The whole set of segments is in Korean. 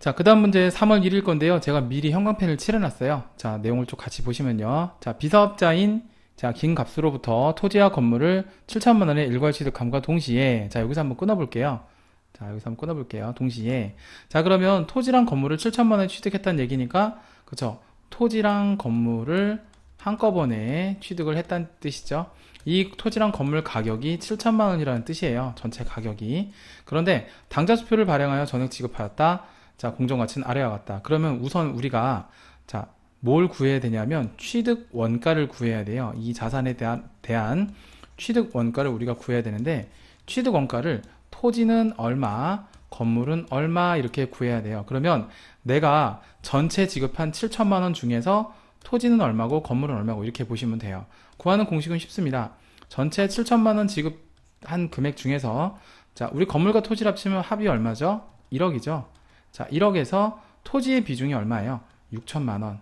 자, 그 다음 문제 3월 1일 건데요. 제가 미리 형광펜을 칠해놨어요. 자, 내용을 좀 같이 보시면요. 자, 비사업자인 자, 김갑수로부터 토지와 건물을 7천만 원의 일괄 취득함과 동시에 자, 여기서 한번 끊어볼게요. 자, 여기서 한번 끊어볼게요. 동시에 자, 그러면 토지랑 건물을 7천만 원에 취득했다는 얘기니까 그쵸? 토지랑 건물을 한꺼번에 취득을 했다는 뜻이죠. 이 토지랑 건물 가격이 7천만 원이라는 뜻이에요. 전체 가격이. 그런데 당좌 수표를 발행하여 전액 지급하였다. 자, 공정 가치는 아래와 같다. 그러면 우선 우리가 자, 뭘 구해야 되냐면 취득 원가를 구해야 돼요. 이 자산에 대한, 대한 취득 원가를 우리가 구해야 되는데 취득 원가를 토지는 얼마, 건물은 얼마 이렇게 구해야 돼요. 그러면 내가 전체 지급한 7천만 원 중에서 토지는 얼마고 건물은 얼마고 이렇게 보시면 돼요. 구하는 공식은 쉽습니다. 전체 7천만 원 지급한 금액 중에서 자, 우리 건물과 토지를 합치면 합이 얼마죠? 1억이죠. 자, 1억에서 토지의 비중이 얼마예요? 6천만 원.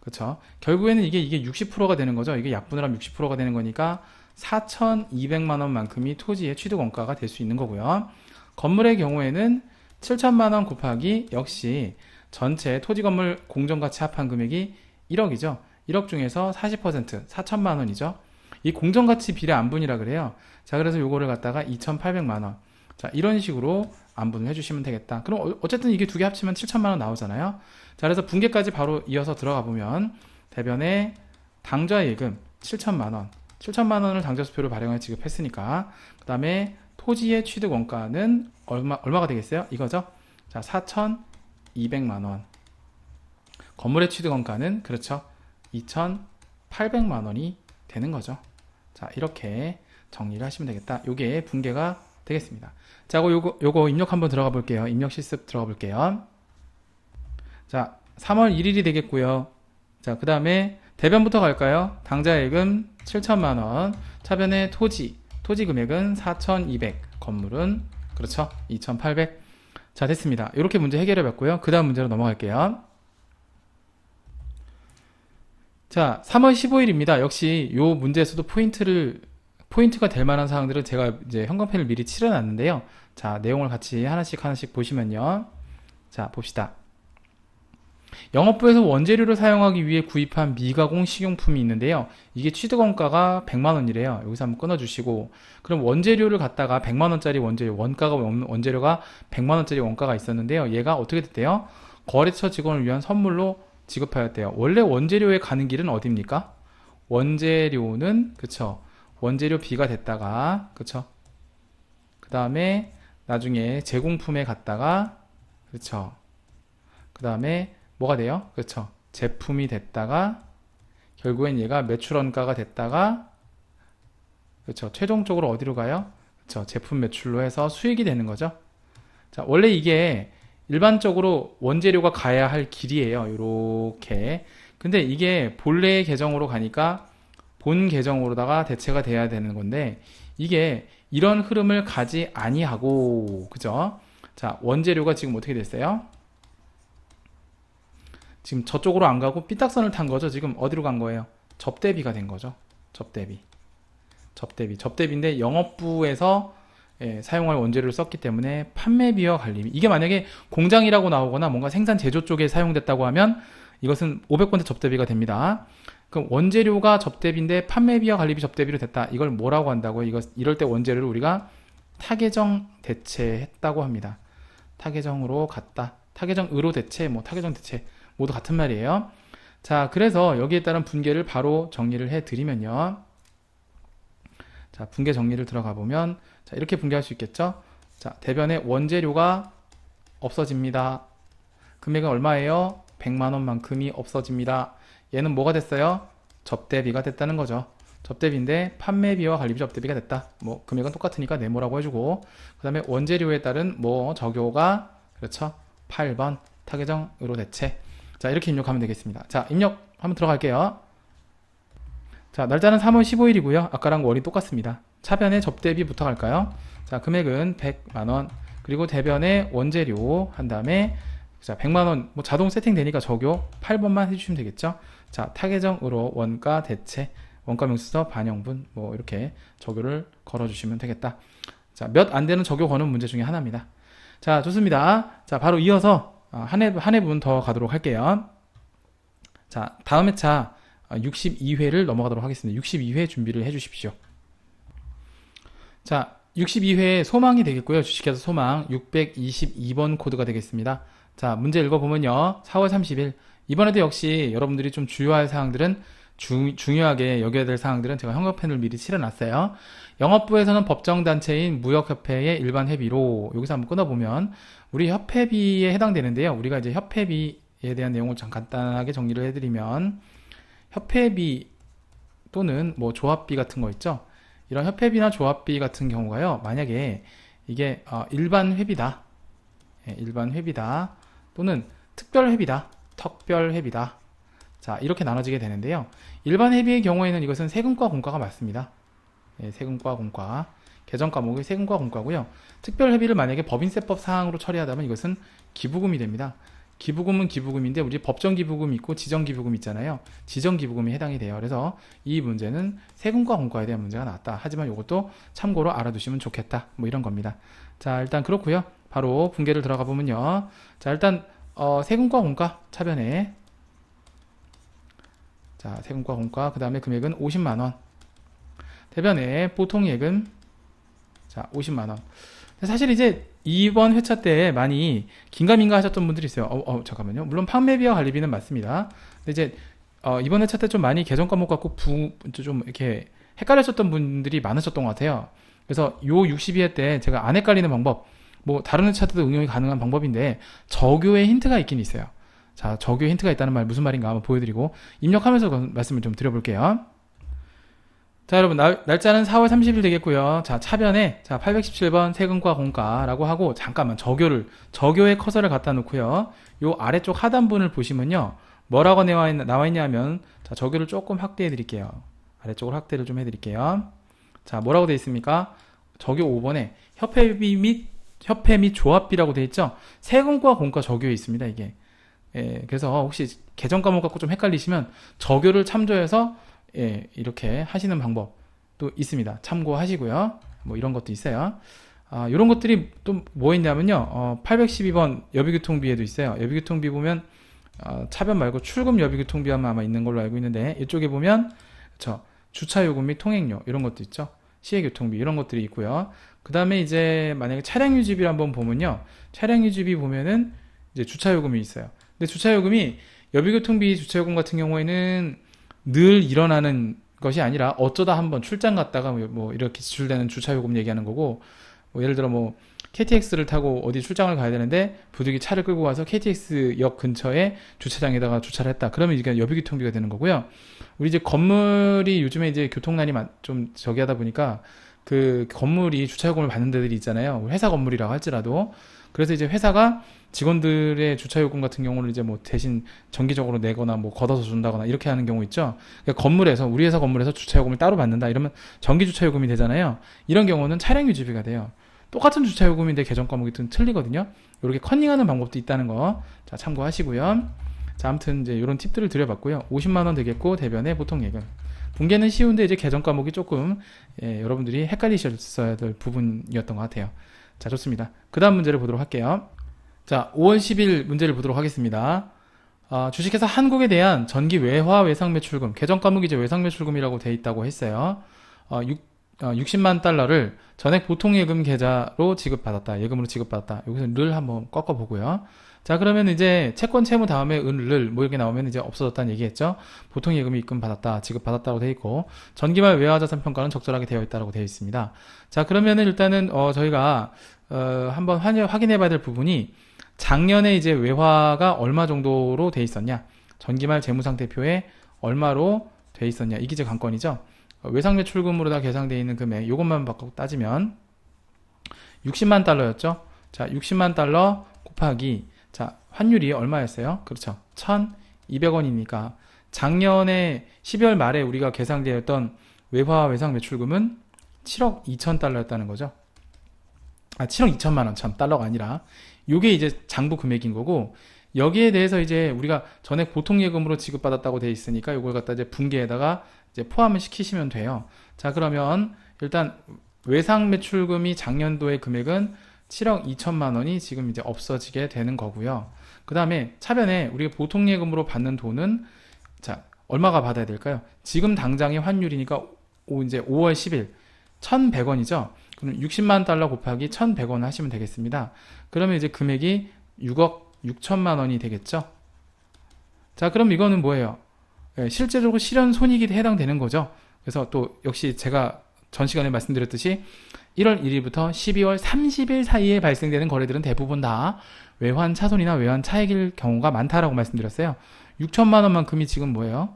그렇죠? 결국에는 이게 이게 60%가 되는 거죠. 이게 약분을 하면 60%가 되는 거니까 4,200만 원만큼이 토지의 취득 원가가 될 수 있는 거고요. 건물의 경우에는 7천만 원 곱하기 역시 전체 토지 건물 공정 가치 합한 금액이 1억이죠. 1억 중에서 40% 4천만 원이죠. 이 공정 가치 비례 안분이라 그래요. 자, 그래서 요거를 갖다가 2,800만 원. 자, 이런 식으로 안분을 해주시면 되겠다. 그럼 어- 어쨌든 이게 두 개 합치면 7천만 원 나오잖아요. 자, 그래서 분계까지 바로 이어서 들어가 보면 대변에 당좌 예금 7천만 원, 7천만 원을 당좌 수표를 발행해 지급했으니까 그 다음에 토지의 취득 원가는 얼마 얼마가 되겠어요? 이거죠. 자, 4,200만 원. 건물의 취득 원가는 그렇죠. 2,800만 원이 되는 거죠. 자, 이렇게 정리를 하시면 되겠다. 요게 분계가 되겠습니다. 자, 그 요거, 요거 입력 한번 들어가 볼게요. 입력 실습 들어가 볼게요. 자, 3월 1일이 되겠고요. 자, 그 다음에 대변부터 갈까요? 당자예금 7천만 원, 차변의 토지, 토지 금액은 4,200, 건물은 그렇죠, 2,800. 자, 됐습니다. 이렇게 문제 해결해 봤고요. 그 다음 문제로 넘어갈게요. 자, 3월 15일입니다. 역시 요 문제에서도 포인트를 포인트가 될 만한 사항들은 제가 이제 형광펜을 미리 칠해놨는데요. 자, 내용을 같이 하나씩 하나씩 보시면요. 자, 봅시다. 영업부에서 원재료를 사용하기 위해 구입한 미가공 식용품이 있는데요. 이게 취득원가가 100만 원이래요. 여기서 한번 끊어주시고, 그럼 원재료를 갖다가 100만 원짜리 원재료, 원가가 없는 원재료가 100만 원짜리 원가가 있었는데요. 얘가 어떻게 됐대요? 거래처 직원을 위한 선물로 지급하였대요. 원래 원재료에 가는 길은 어디입니까? 원재료는 그쵸? 원재료 B가 됐다가 그쵸? 그 다음에 나중에 제공품에 갔다가 그쵸? 그 다음에 뭐가 돼요? 그쵸? 제품이 됐다가 결국엔 얘가 매출원가가 됐다가 그쵸? 최종적으로 어디로 가요? 그쵸? 제품 매출로 해서 수익이 되는 거죠. 자, 원래 이게 일반적으로 원재료가 가야 할 길이에요. 이렇게. 근데 이게 본래의 계정으로 가니까 본 계정으로다가 대체가 돼야 되는 건데 이게 이런 흐름을 가지 아니하고 그죠? 자, 원재료가 지금 어떻게 됐어요? 지금 저쪽으로 안 가고 삐딱선을 탄 거죠. 지금 어디로 간 거예요? 접대비가 된 거죠. 접대비. 접대비. 접대비인데 영업부에서 예, 사용할 원재료를 썼기 때문에 판매비와 관리비. 이게 만약에 공장이라고 나오거나 뭔가 생산 제조 쪽에 사용됐다고 하면 이것은 500번대 접대비가 됩니다. 그럼 원재료가 접대비인데 판매비와 관리비 접대비로 됐다. 이걸 뭐라고 한다고요? 이거 이럴 때 원재료를 우리가 타계정 대체했다고 합니다. 타계정으로 갔다. 타계정으로 대체, 뭐 타계정 대체 모두 같은 말이에요. 자, 그래서 여기에 따른 분계를 바로 정리를 해 드리면요. 자, 분계 정리를 들어가 보면 자, 이렇게 분개할 수 있겠죠? 자, 대변에 원재료가 없어집니다. 금액은 얼마예요? 100만 원만큼이 없어집니다. 얘는 뭐가 됐어요? 접대비가 됐다는 거죠. 접대비인데 판매비와 관리비 접대비가 됐다. 뭐 금액은 똑같으니까 네모라고 해주고 그 다음에 원재료에 따른 뭐 적요가 그렇죠? 8번 타계정으로 대체 자 이렇게 입력하면 되겠습니다. 자 입력 한번 들어갈게요. 자 날짜는 3월 15일이고요. 아까랑 월이 똑같습니다. 차변에 접대비부터 갈까요? 자 금액은 100만원 그리고 대변에 원재료 한 다음에 자 100만원 뭐 자동 세팅되니까 적요 8번만 해주시면 되겠죠 자 타계정으로 원가 대체 원가 명수서 반영분 뭐 이렇게 적요를 걸어 주시면 되겠다 자 몇 안 되는 적요 거는 문제 중에 하나입니다 자 좋습니다 자 바로 이어서 아, 한 해, 한 해분 더 가도록 할게요. 자, 다음 회차 62회를 넘어가도록 하겠습니다. 62회 준비를 해 주십시오. 자, 62회 소망이 되겠고요. 주식회사 소망 622번 코드가 되겠습니다. 자, 문제 읽어보면요. 4월 30일. 이번에도 역시 여러분들이 좀 주요할 사항들은 주- 중요하게 여겨야 될 사항들은 제가 형광펜을 미리 칠해놨어요. 영업부에서는 법정단체인 무역협회의 일반 회비로 여기서 한번 끊어보면 우리 협회비에 해당되는데요. 우리가 이제 협회비에 대한 내용을 좀 간단하게 정리를 해드리면 협회비 또는 뭐 조합비 같은 거 있죠. 이런 협회비나 조합비 같은 경우가요. 만약에 이게 어, 일반 회비다. 예, 일반 회비다. 또는 특별 회비다. 특별 회비다. 자, 이렇게 나눠지게 되는데요. 일반 회비의 경우에는 이것은 세금과 공과가 맞습니다. 예, 세금과 공과. 개정 과목이 세금과 공과고요. 특별 회비를 만약에 법인세법 사항으로 처리하다면 이것은 기부금이 됩니다. 기부금은 기부금인데 우리 법정 기부금 있고 지정 기부금 있잖아요. 지정 기부금이 해당이 돼요. 그래서 이 문제는 세금과 공과에 대한 문제가 나왔다. 하지만 이것도 참고로 알아두시면 좋겠다. 뭐 이런 겁니다. 자, 일단 그렇고요. 바로 분계를 들어가 보면요. 자, 일단 어, 세금과 공과 차변에 자, 세금과 공과 그 다음에 금액은 50만 원. 대변에 보통 예금 자, 50만 원. 사실 이제 이번 회차 때 많이 긴가민가 하셨던 분들이 있어요. 어, 어, 잠깐만요. 물론 판매비와 관리비는 맞습니다. 근데 이제 어, 이번 회차 때 좀 많이 개정 과목 갖고 부, 좀 이렇게 헷갈렸었던 분들이 많으셨던 것 같아요. 그래서 요 62회 때 제가 안 헷갈리는 방법, 뭐 다른 회차 때도 응용이 가능한 방법인데 저교의 힌트가 있긴 있어요. 자, 저교의 힌트가 있다는 말 무슨 말인가 한번 보여드리고 입력하면서 그 말씀을 좀 드려볼게요. 자, 여러분, 날, 날짜는 4월 30일 되겠고요. 자, 차변에, 자, 817번 세금과 공과라고 하고, 잠깐만, 저교를, 저교의 커서를 갖다 놓고요. 요 아래쪽 하단분을 보시면요. 뭐라고 나와, 있, 나와 있냐 하면, 자, 저교를 조금 확대해 드릴게요. 아래쪽으로 확대를 좀 해 드릴게요. 자, 뭐라고 되어 있습니까? 저교 5번에 협회비 및, 협회 및 조합비라고 되어 있죠? 세금과 공과 저교에 있습니다, 이게. 예, 그래서 혹시 개정 과목 갖고 좀 헷갈리시면, 저교를 참조해서 예, 이렇게 하시는 방법도 있습니다. 참고하시고요. 뭐 이런 것도 있어요. 아, 이런 것들이 또 뭐 있냐면요. 어, 812번 여비교통비에도 있어요. 여비교통비 보면 어, 차변 말고 출금 여비교통비 하면 아마 있는 걸로 알고 있는데 이쪽에 보면 저 주차요금 및 통행료 이런 것도 있죠. 시외교통비 이런 것들이 있고요. 그 다음에 이제 만약에 차량 유지비를 한번 보면요. 차량 유지비 보면은 이제 주차 요금이 있어요. 근데 주차 요금이 여비교통비 주차 요금 같은 경우에는 늘 일어나는 것이 아니라 어쩌다 한번 출장 갔다가 뭐- 뭐 이렇게 지출되는 주차 요금 얘기하는 거고 뭐 예를 들어 뭐 KTX를 타고 어디 출장을 가야 되는데 부득이 차를 끌고 와서 KTX 역 근처에 주차장에다가 주차를 했다. 그러면 이게 여비교통비가 되는 거고요. 우리 이제 건물이 요즘에 이제 교통난이 많- 좀 저기 하다 보니까 그 건물이 주차요금을 받는 데들이 있잖아요. 회사 건물이라고 할지라도 그래서 이제 회사가 직원들의 주차요금 같은 경우는 이제 뭐 대신 정기적으로 내거나 뭐 걷어서 준다거나 이렇게 하는 경우 있죠. 그러니까 건물에서 우리 회사 건물에서 주차요금을 따로 받는다 이러면 정기 주차요금이 되잖아요. 이런 경우는 차량 유지비가 돼요. 똑같은 주차요금인데 개정 과목이 좀 틀리거든요. 이렇게 커닝하는 방법도 있다는 거 자, 참고하시고요. 자, 아무튼 이제 이런 팁들을 드려봤고요. 50만 원 되겠고 대변에 보통 예금. 분계는 쉬운데 이제 개정 과목이 조금 예, 여러분들이 헷갈리셨어야 될 부분이었던 것 같아요. 자, 좋습니다. 그 다음 문제를 보도록 할게요. 자, 5월 10일 문제를 보도록 하겠습니다. 아, 주식회사 한국에 대한 전기 외화 외상 매출금, 개정 과목이 이제 외상 매출금이라고 돼 있다고 했어요. 어, 6, 60만 달러를 전액 보통 예금 계좌로 지급받았다. 예금으로 지급받았다. 여기서 를 한번 꺾어 보고요. 자, 그러면 이제 채권 채무 다음에 은을 뭐 이렇게 나오면 이제 없어졌다는 얘기했죠. 보통 예금이 입금 받았다, 지급 받았다고 돼 있고 전기말 외화 자산 평가는 적절하게 되어 있다고 되어 있습니다. 자, 그러면은 일단은 어, 저희가 어, 한번 확인- 확인해 봐야 될 부분이 작년에 이제 외화가 얼마 정도로 돼 있었냐? 전기말 재무상태표에 얼마로 돼 있었냐? 이게 이제 관건이죠. 어, 외상 매출금으로 다 계상되어 있는 금액, 이것만 바꿔 따지면 60만 달러였죠. 자, 60만 달러 곱하기 자, 환율이 얼마였어요? 그렇죠. 1,200원이니까 작년에 12월 말에 우리가 계상되었던 외화 외상 매출금은 7억 2천 달러였다는 거죠. 아, 7억 2천만 원, 참, 달러가 아니라. 요게 이제 장부 금액인 거고, 여기에 대해서 이제 우리가 전액 보통예금으로 지급받았다고 돼 있으니까 요걸 갖다 이제 분기에다가 이제 포함을 시키시면 돼요. 자, 그러면 일단 외상 매출금이 작년도의 금액은 7억 2천만 원이 지금 이제 없어지게 되는 거고요. 그 다음에 차변에 우리가 보통 예금으로 받는 돈은 자 얼마가 받아야 될까요? 지금 당장의 환율이니까 오, 이제 5월 10일 1,100원이죠. 그럼 60만 달러 곱하기 1,100원 하시면 되겠습니다. 그러면 이제 금액이 6억 6천만 원이 되겠죠. 자, 그럼 이거는 뭐예요? 예, 실제적으로 실현 손익이 해당되는 거죠. 그래서 또 역시 제가 전 시간에 말씀드렸듯이 1월 1일부터 12월 30일 사이에 발생되는 거래들은 대부분 다 외환 차손이나 외환 차익일 경우가 많다라고 말씀드렸어요. 6천만 원만큼이 지금 뭐예요?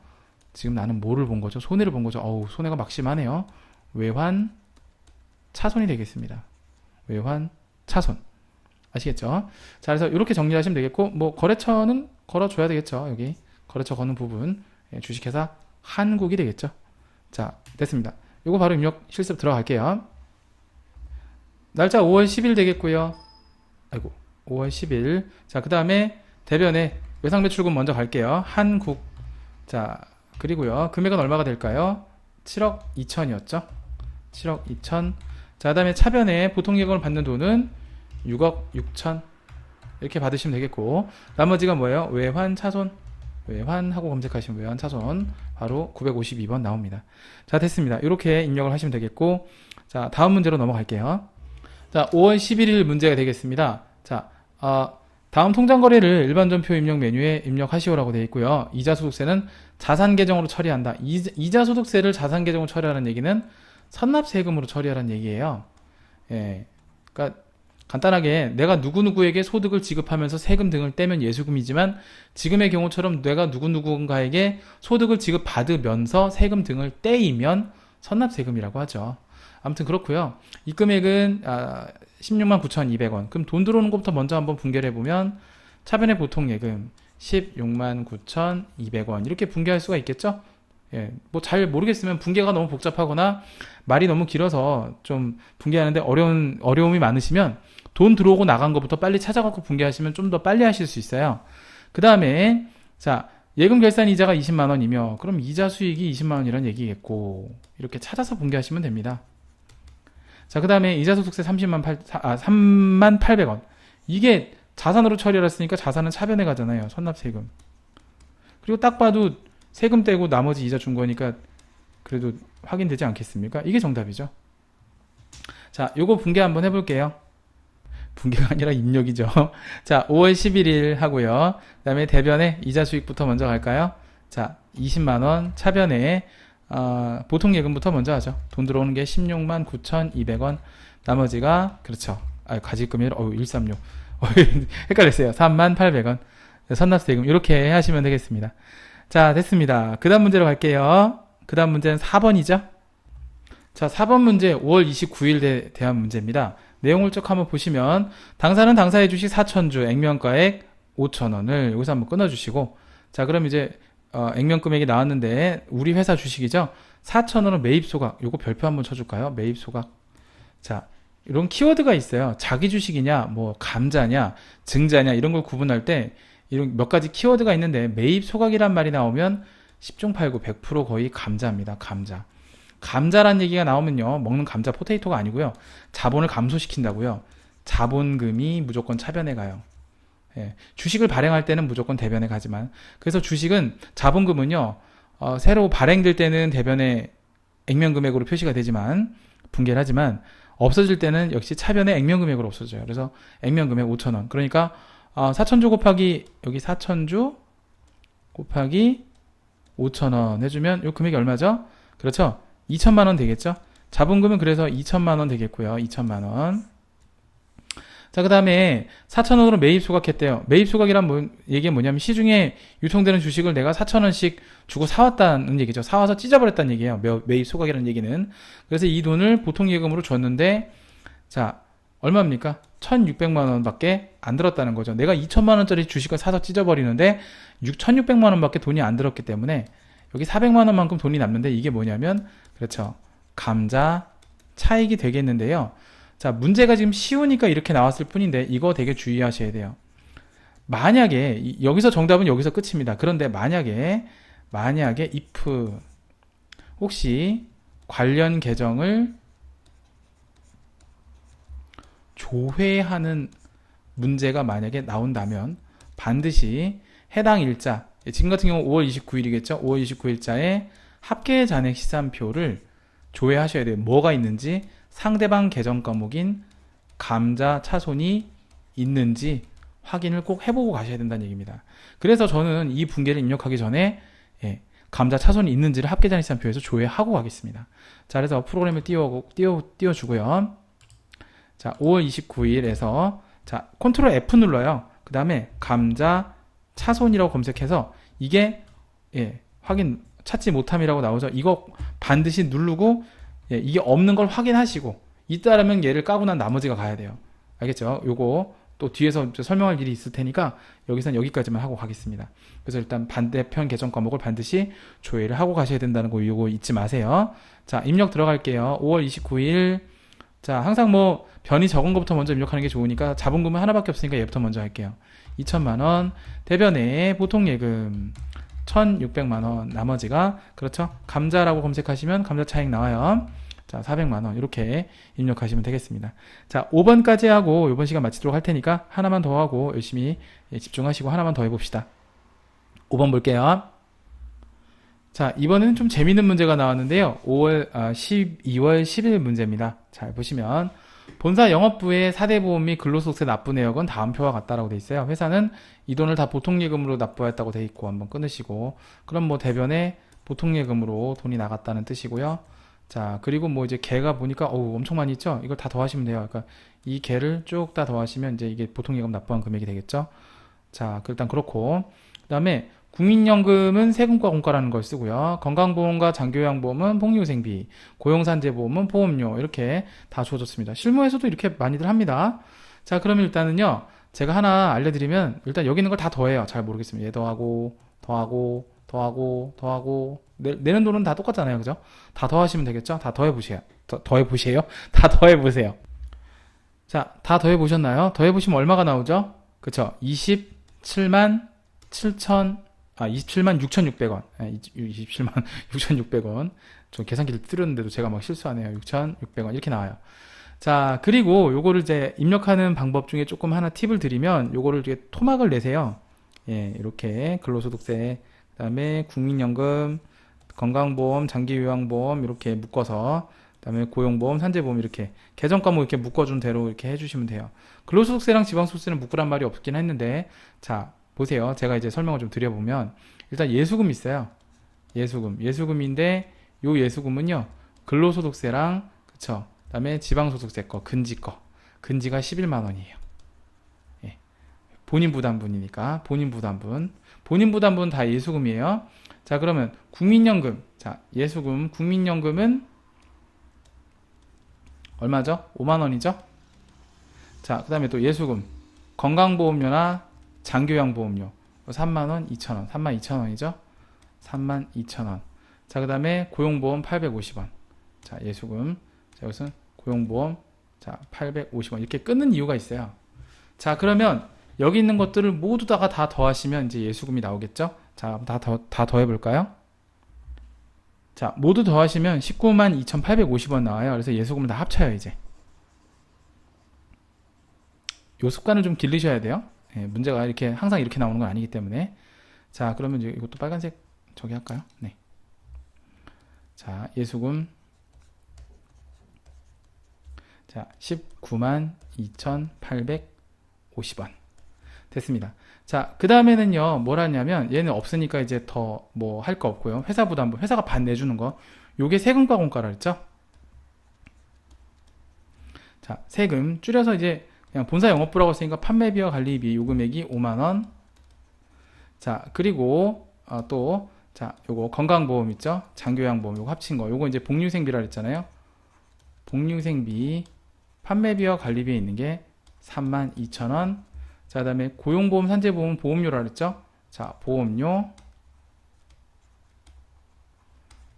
지금 나는 뭐를 본 거죠? 손해를 본 거죠. 어우, 손해가 막심하네요. 외환 차손이 되겠습니다. 외환 차손. 아시겠죠? 자, 그래서 이렇게 정리하시면 되겠고, 뭐, 거래처는 걸어줘야 되겠죠. 여기. 거래처 거는 부분. 예, 주식회사 한국이 되겠죠. 자, 됐습니다. 요거 바로 입력 실습 들어갈게요. 날짜 5월 10일 되겠고요. 아이고, 5월 10일. 자, 그 다음에 대변에 외상 매출금 먼저 갈게요. 한국. 자, 그리고요. 금액은 얼마가 될까요? 7억 2천이었죠. 7억 2천. 자, 그 다음에 차변에 보통 예금을 받는 돈은 6억 6천. 이렇게 받으시면 되겠고, 나머지가 뭐예요? 외환 차손. 외환하고 검색하시면 외환 차손. 바로 952번 나옵니다. 자, 됐습니다. 이렇게 입력을 하시면 되겠고, 자, 다음 문제로 넘어갈게요. 자, 5월 11일 문제가 되겠습니다. 자, 어, 다음 통장 거래를 일반 전표 입력 메뉴에 입력하시오라고 되어 있고요. 이자 소득세는 자산 계정으로 처리한다. 이자, 소득세를 자산 계정으로 처리하는 얘기는 선납 세금으로 처리하라는 얘기예요. 예. 그러니까 간단하게 내가 누구누구에게 소득을 지급하면서 세금 등을 떼면 예수금이지만 지금의 경우처럼 내가 누구누군가에게 소득을 지급받으면서 세금 등을 떼이면 선납 세금이라고 하죠. 아무튼 그렇고요. 이 금액은 아, 16만 9,200원. 그럼 돈 들어오는 것부터 먼저 한번 분개를 해보면 차변의 보통 예금 16만 9,200원 이렇게 분개할 수가 있겠죠? 예, 뭐 잘 모르겠으면 분개가 너무 복잡하거나 말이 너무 길어서 좀 분개하는데 어려운 어려움이 많으시면 돈 들어오고 나간 것부터 빨리 찾아갖고 분개하시면 좀 더 빨리 하실 수 있어요. 그 다음에 자 예금 결산 이자가 20만 원이며 그럼 이자 수익이 20만 원이라는 얘기겠고 이렇게 찾아서 분개하시면 됩니다. 자, 그 다음에 이자 소득세 30만 8, 아, 3만 800원. 이게 자산으로 처리를 했으니까 자산은 차변에 가잖아요. 선납세금. 그리고 딱 봐도 세금 떼고 나머지 이자 준 거니까 그래도 확인되지 않겠습니까? 이게 정답이죠. 자, 요거 분개 한번 해볼게요. 분개가 아니라 입력이죠. 자, 5월 11일 하고요. 그 다음에 대변에 이자 수익부터 먼저 갈까요? 자, 20만원 차변에 어, 보통 예금부터 먼저 하죠. 돈 들어오는 게 16만 9,200원. 나머지가 그렇죠. 아, 가지금이 어 136. 어, 헷갈렸어요. 3만 800원. 선납세금 이렇게 하시면 되겠습니다. 자, 됐습니다. 그다음 문제로 갈게요. 그다음 문제는 4번이죠. 자, 4번 문제 5월 29일에 대한 문제입니다. 내용을 쭉 한번 보시면 당사는 당사의 주식 4천주 액면가액 5천원을 여기서 한번 끊어주시고 자 그럼 이제 어, 액면 금액이 나왔는데 우리 회사 주식이죠. 4,000원은 매입 소각. 요거 별표 한번 쳐줄까요? 매입 소각. 자, 이런 키워드가 있어요. 자기 주식이냐, 뭐 감자냐, 증자냐 이런 걸 구분할 때 이런 몇 가지 키워드가 있는데 매입 소각이란 말이 나오면 10중 8구 100% 거의 감자입니다. 감자. 감자란 얘기가 나오면요. 먹는 감자 포테이토가 아니고요. 자본을 감소시킨다고요. 자본금이 무조건 차변에 가요. 예, 주식을 발행할 때는 무조건 대변에 가지만 그래서 주식은 자본금은요 어, 새로 발행될 때는 대변에 액면 금액으로 표시가 되지만 분개를 하지만 없어질 때는 역시 차변의 액면 금액으로 없어져요. 그래서 액면 금액 5천원 그러니까 어, 4천주 곱하기 여기 4천주 곱하기 5천원 해주면 이 금액이 얼마죠? 그렇죠? 2천만 원 되겠죠? 자본금은 그래서 2천만 원 되겠고요. 2천만 원. 자, 그 다음에 4,000원으로 매입 소각했대요. 매입 소각이란 뭐, 얘기가 뭐냐면 시중에 유통되는 주식을 내가 4,000원씩 주고 사왔다는 얘기죠. 사와서 찢어버렸다는 얘기예요. 매, 매입 소각이라는 얘기는. 그래서 이 돈을 보통 예금으로 줬는데, 자, 얼마입니까? 1,600만 원 밖에 안 들었다는 거죠. 내가 2천만 원짜리 주식을 사서 찢어버리는데 6,600만 원 밖에 돈이 안 들었기 때문에 여기 400만 원만큼 돈이 남는데 이게 뭐냐면 그렇죠. 감자 차익이 되겠는데요. 자, 문제가 지금 쉬우니까 이렇게 나왔을 뿐인데 이거 되게 주의하셔야 돼요. 만약에 이- 여기서 정답은 여기서 끝입니다. 그런데 만약에 만약에 if 혹시 관련 계정을 조회하는 문제가 만약에 나온다면 반드시 해당 일자 예, 지금 같은 경우 5월 29일이겠죠. 5월 29일자에 합계 잔액 시산표를 조회하셔야 돼요. 뭐가 있는지 상대방 계정 과목인 감자 차손이 있는지 확인을 꼭 해보고 가셔야 된다는 얘기입니다. 그래서 저는 이 분계를 입력하기 전에 예, 감자 차손이 있는지를 합계 잔액 시산표에서 조회하고 가겠습니다. 자, 그래서 프로그램을 띄워 띄워 띄워주고요. 자, 5월 29일에서 자, 컨트롤 F 눌러요. 그 다음에 감자 차손이라고 검색해서 이게 예, 확인 찾지 못함이라고 나오죠. 이거 반드시 누르고 예, 이게 없는 걸 확인하시고 있다라면 얘를 까고 난 나머지가 가야 돼요. 알겠죠? 요거 또 뒤에서 설명할 일이 있을 테니까 여기선 여기까지만 하고 가겠습니다. 그래서 일단 반대편 계정 과목을 반드시 조회를 하고 가셔야 된다는 거 요거 잊지 마세요. 자, 입력 들어갈게요. 5월 29일. 자, 항상 뭐 변이 적은 것부터 먼저 입력하는 게 좋으니까 자본금은 하나밖에 없으니까 얘부터 먼저 할게요. 2천만 원. 대변에 보통 예금 1,600만 원. 나머지가 그렇죠? 감자라고 검색하시면 감자 차익 나와요. 자, 400만 원. 이렇게 입력하시면 되겠습니다. 자, 5번까지 하고 이번 시간 마치도록 할 테니까 하나만 더 하고 열심히 예, 집중하시고 하나만 더 해봅시다. 5번 볼게요. 자, 이번에는 좀 재밌는 문제가 나왔는데요. 5월, 아, 12월 10일 문제입니다. 잘 보시면, 본사 영업부의 4대 보험 및 근로소득세 납부 내역은 다음표와 같다라고 돼 있어요. 회사는 이 돈을 다 보통예금으로 납부했다고 돼 있고, 한번 끊으시고, 그럼 뭐 대변에 보통예금으로 돈이 나갔다는 뜻이고요. 자, 그리고 뭐 이제 개가 보니까, 어우, 엄청 많이 있죠? 이걸 다 더하시면 돼요. 그러니까 이 개를 쭉 다 더하시면 이제 이게 보통 예금 납부한 금액이 되겠죠? 자, 그 일단 그렇고, 그 다음에 국민연금은 세금과 공과라는 걸 쓰고요. 건강보험과 장교양보험은 복리후생비, 고용산재보험은 보험료 이렇게 다 주어졌습니다. 실무에서도 이렇게 많이들 합니다. 자, 그러면 일단은요. 제가 하나 알려드리면 일단 여기 있는 걸 다 더해요. 잘 모르겠습니다. 얘 더하고 더하고 더하고 더하고 내, 내는 돈은 다 똑같잖아요. 그죠? 다 더하시면 되겠죠? 다 더해보세요. 더, 더해보세요. 다 더해보세요. 자, 다 더해보셨나요? 더해보시면 얼마가 나오죠? 그쵸? 27만 7천 아, 27만 6,600원. 27만 6,600원. 좀 계산기를 뜨렸는데도 제가 막 실수하네요. 6,600원. 이렇게 나와요. 자, 그리고 요거를 이제 입력하는 방법 중에 조금 하나 팁을 드리면 요거를 이렇게 토막을 내세요. 예, 이렇게 근로소득세, 그 다음에 국민연금, 건강보험, 장기요양보험 이렇게 묶어서 그다음에 고용보험, 산재보험 이렇게 계정 과목 이렇게 묶어준 대로 이렇게 해주시면 돼요. 근로소득세랑 지방소득세는 묶으란 말이 없긴 했는데 자 보세요. 제가 이제 설명을 좀 드려보면 일단 예수금 있어요. 예수금. 예수금인데 요 예수금은요. 근로소득세랑 그쵸. 그다음에 지방소득세 거, 근지 거. 근지가 11만 원이에요. 예. 본인 부담분이니까 본인 부담분. 본인 부담분 다 예수금이에요. 자, 그러면 국민연금. 자, 예수금 국민연금은 얼마죠? 5만 원이죠? 자, 그다음에 또 예수금. 건강보험료나 장교양보험료. 3만 원 2천 원. 3만 2천 원이죠? 3만 2천 원. 자 그 다음에 고용보험 850원. 자 예수금. 자 여기서 고용보험. 자 850원. 이렇게 끊는 이유가 있어요. 자 그러면 여기 있는 것들을 모두 다가 다 더하시면 이제 예수금이 나오겠죠 자 다 더, 다 더해볼까요? 자 모두 더하시면 19만 2,850원 나와요. 그래서 예수금을 다 합쳐요 이제. 요 습관을 좀 길르셔야 돼요. 예, 문제가 이렇게 항상 이렇게 나오는 건 아니기 때문에. 자 그러면 이제 이것도 빨간색 저기 할까요? 네. 자 예수금. 자 19만 2,850원 됐습니다. 자 그 다음에는요 뭘 하냐면 얘는 없으니까 이제 더 뭐 할 거 없고요. 회사 부담분 회사가 반 내주는 거 요게 세금과 공과라 했죠? 자 세금 줄여서 이제 그냥 본사 영업부라고 했으니까 판매비와 관리비 요 금액이 5만 원. 자, 그리고 어, 또 자, 요거 건강보험 있죠? 장교양보험 요거 합친 거. 요거 이제 복류생비라 그랬잖아요. 복류생비 판매비와 관리비에 있는 게 3만 2천 원. 자, 그 다음에 고용보험, 산재보험 보험료라 그랬죠? 자, 보험료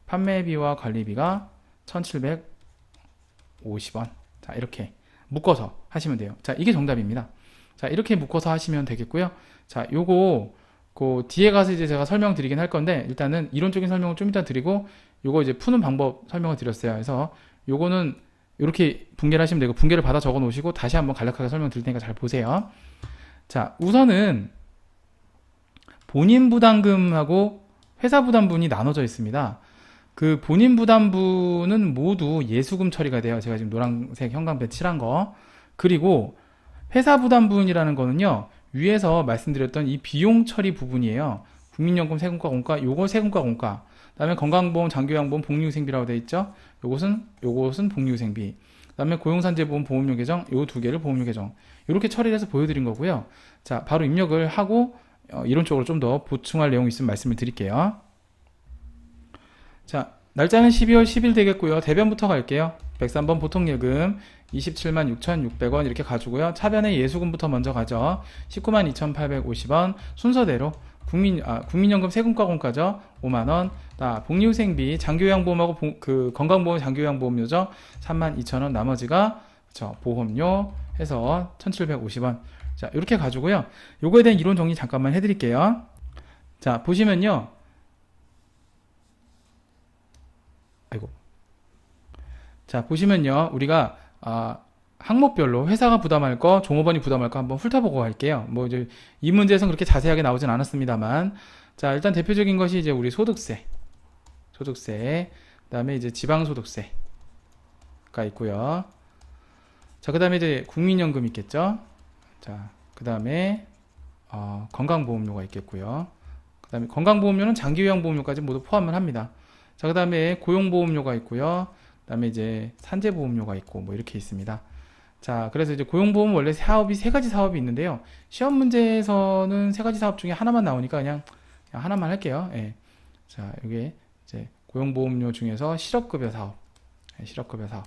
판매비와 관리비가 1,750원. 자, 이렇게 묶어서 하시면 돼요. 자, 이게 정답입니다. 자, 이렇게 묶어서 하시면 되겠고요. 자, 요거 그 뒤에 가서 이제 제가 설명드리긴 할 건데 일단은 이론적인 설명을 좀 이따 드리고 요거 이제 푸는 방법 설명을 드렸어요. 그래서 요거는 이렇게 붕괴를 하시면 되고 붕괴를 받아 적어 놓으시고 다시 한번 간략하게 설명 드릴 테니까 잘 보세요. 자, 우선은 본인 부담금하고 회사 부담분이 나눠져 있습니다. 그 본인 부담분은 모두 예수금 처리가 돼요. 제가 지금 노란색 형광펜 칠한 거. 그리고 회사 부담분이라는 거는요. 위에서 말씀드렸던 이 비용 처리 부분이에요. 국민연금 세금과 공과 요거 세금과 공과 그다음에 건강보험 장기요양보험 복리후생비라고 되어 있죠. 요것은 요것은 복리후생비. 그다음에 고용산재보험 보험료 계정 요 두 개를 보험료 계정 이렇게 처리를 해서 보여드린 거고요. 자 바로 입력을 하고 어, 이론적으로 좀 더 보충할 내용이 있으면 말씀을 드릴게요. 자 날짜는 12월 10일 되겠고요. 대변부터 갈게요. 103번 보통예금 27만 6,600원 이렇게 가지고요. 차변에 예수금부터 먼저 가죠. 19만 2,850원 순서대로 국민 아, 국민연금 세금과 공과죠. 5만 원. 나 복리후생비 장기요양보험하고 보- 그 건강보험 장기요양보험료죠. 3만 2천 원. 나머지가 저 보험료 해서 1,750원. 자 이렇게 가지고요. 요거에 대한 이론 정리 잠깐만 해드릴게요. 자 보시면요. 아이고. 자 보시면요. 우리가 아, 항목별로 회사가 부담할 거, 종업원이 부담할 거 한번 훑어보고 갈게요. 뭐 이제 이 문제에서는 그렇게 자세하게 나오진 않았습니다만, 자 일단 대표적인 것이 이제 우리 소득세, 소득세, 그다음에 이제 지방소득세가 있고요. 자 그다음에 이제 국민연금 있겠죠. 자 그다음에 어, 건강보험료가 있겠고요. 그다음에 건강보험료는 장기요양보험료까지 모두 포함을 합니다. 자 그다음에 고용보험료가 있고요. 그다음에 이제 산재보험료가 있고 뭐 이렇게 있습니다. 자, 그래서 이제 고용보험 원래 사업이 세 가지 사업이 있는데요. 시험 문제에서는 세 가지 사업 중에 하나만 나오니까 그냥, 그냥 하나만 할게요. 예. 자, 이게 이제 고용보험료 중에서 실업급여 사업, 예, 실업급여 사업.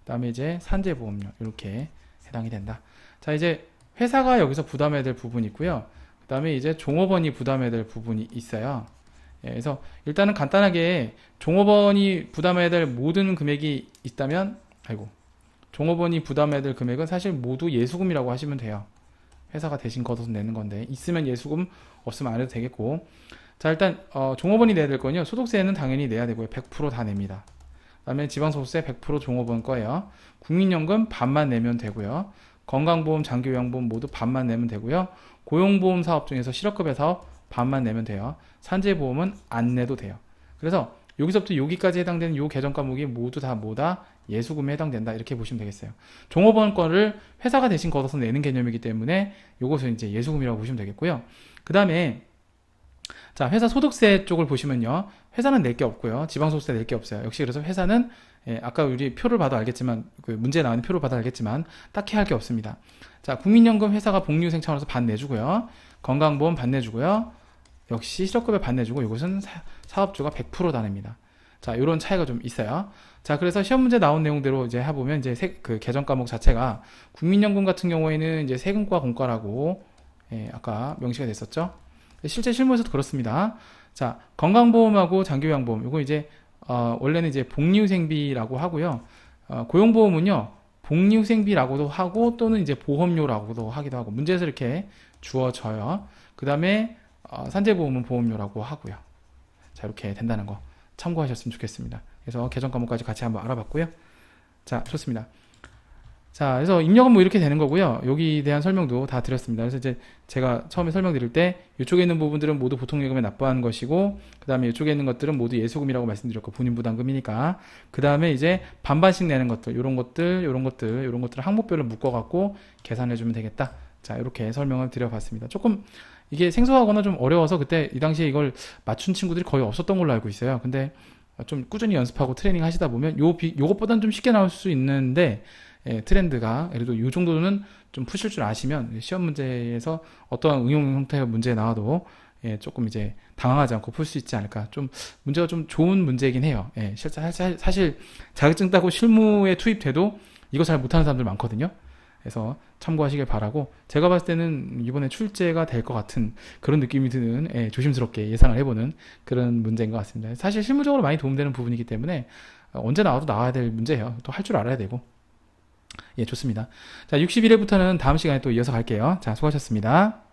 그다음에 이제 산재보험료 이렇게 해당이 된다. 자, 이제 회사가 여기서 부담해야 될 부분이 있고요. 그다음에 이제 종업원이 부담해야 될 부분이 있어요. 예, 그래서 일단은 간단하게 종업원이 부담해야 될 모든 금액이 있다면, 아이고, 종업원이 부담해야 될 금액은 사실 모두 예수금이라고 하시면 돼요. 회사가 대신 걷어서 내는 건데, 있으면 예수금, 없으면 안 해도 되겠고. 자, 일단, 어, 종업원이 내야 될 건요, 소득세는 당연히 내야 되고요. 100%다 냅니다. 그 다음에 지방소득세 100% 종업원 거예요. 국민연금 반만 내면 되고요. 건강보험, 장기요양보험 모두 반만 내면 되고요. 고용보험 사업 중에서 실업급여 사업 반만 내면 돼요. 산재보험은 안 내도 돼요. 그래서 여기서부터 여기까지 해당되는 요 계정 과목이 모두 다 뭐다? 예수금에 해당된다. 이렇게 보시면 되겠어요. 종업원 거를 회사가 대신 걷어서 내는 개념이기 때문에 요것은 이제 예수금이라고 보시면 되겠고요. 그 다음에 자, 회사 소득세 쪽을 보시면요. 회사는 낼 게 없고요. 지방소득세 낼 게 없어요. 역시 그래서 회사는 예, 아까 우리 표를 봐도 알겠지만 그 문제 나오는 표를 봐도 알겠지만 딱히 할 게 없습니다. 자, 국민연금 회사가 복리후생 차원에서 반 내주고요. 건강보험 반 내주고요. 역시 실업급여 반 내주고 이것은 사, 사업주가 100%다 냅니다. 자, 이런 차이가 좀 있어요. 자, 그래서 시험 문제 나온 내용대로 이제 해보면 이제 세, 그 개정 과목 자체가 국민연금 같은 경우에는 이제 세금과 공과라고 예, 아까 명시가 됐었죠. 실제 실무에서도 그렇습니다. 자, 건강보험하고 장기요양보험 이거 이제 어, 원래는 이제 복리후생비라고 하고요. 어, 고용보험은요 복리후생비라고도 하고 또는 이제 보험료라고도 하기도 하고 문제에서 이렇게 주어져요. 그 다음에 어, 산재보험은 보험료라고 하고요. 자 이렇게 된다는 거 참고하셨으면 좋겠습니다. 그래서 개정 과목까지 같이 한번 알아봤고요. 자 좋습니다. 자 그래서 입력은 뭐 이렇게 되는 거고요. 여기에 대한 설명도 다 드렸습니다. 그래서 이제 제가 처음에 설명드릴 때 이쪽에 있는 부분들은 모두 보통 예금에 납부하는 것이고 그 다음에 이쪽에 있는 것들은 모두 예수금이라고 말씀드렸고 본인 부담금이니까 그 다음에 이제 반반씩 내는 것들 이런 것들 이런 것들 이런 것들을 항목별로 묶어 갖고 계산해 주면 되겠다. 자 이렇게 설명을 드려봤습니다. 조금 이게 생소하거나 좀 어려워서 그때 이 당시에 이걸 맞춘 친구들이 거의 없었던 걸로 알고 있어요. 근데 좀 꾸준히 연습하고 트레이닝 하시다 보면 요 비, 요것보다는 좀 쉽게 나올 수 있는데 예, 트렌드가 예를 들어 요 정도는 좀 푸실 줄 아시면 시험 문제에서 어떠한 응용 형태의 문제 나와도 예, 조금 이제 당황하지 않고 풀 수 있지 않을까. 좀 문제가 좀 좋은 문제이긴 해요. 예, 실제 사실 자격증 따고 실무에 투입돼도 이거 잘 못하는 사람들 많거든요. 그래서 참고하시길 바라고 제가 봤을 때는 이번에 출제가 될 것 같은 그런 느낌이 드는 예, 조심스럽게 예상을 해보는 그런 문제인 것 같습니다. 사실 실무적으로 많이 도움되는 부분이기 때문에 어, 언제 나와도 나와야 될 문제예요. 또 할 줄 알아야 되고. 예, 좋습니다. 자, 61회부터는 다음 시간에 또 이어서 갈게요. 자, 수고하셨습니다.